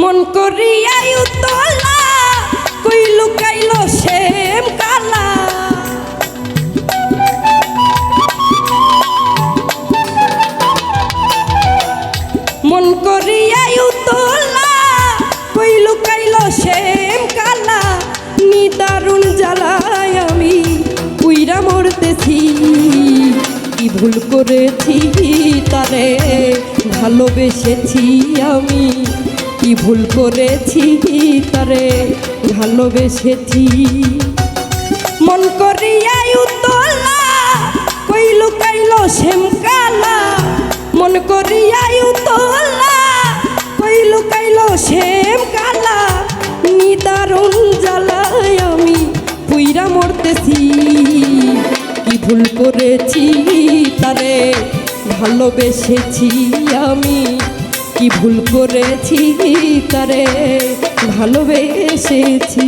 মন করিয়াই উতলা, কই লুকাইল সেম কালা। মন করিয়াই উতলা, কই লুকাইল সেম কালা। নিদারুণ জ্বালায় আমি উইরা মরতেছি। কি ভুল করেছি তারে ভালোবেসেছি আমি? কি ভুল করেছি তারে ভালোবেসেছি। মন করিয়াই উতলা কই লুকাইল সেম কালা মন করিয়াই উতলা কই লুকাইল সেম কালা নিদারুণ জ্বালায় আমি পুইরা মরতেছি। কি ভুল করেছি তারে ভালোবেসেছি আমি? কি ভুল করেছি তারে ভালোবেসেছি?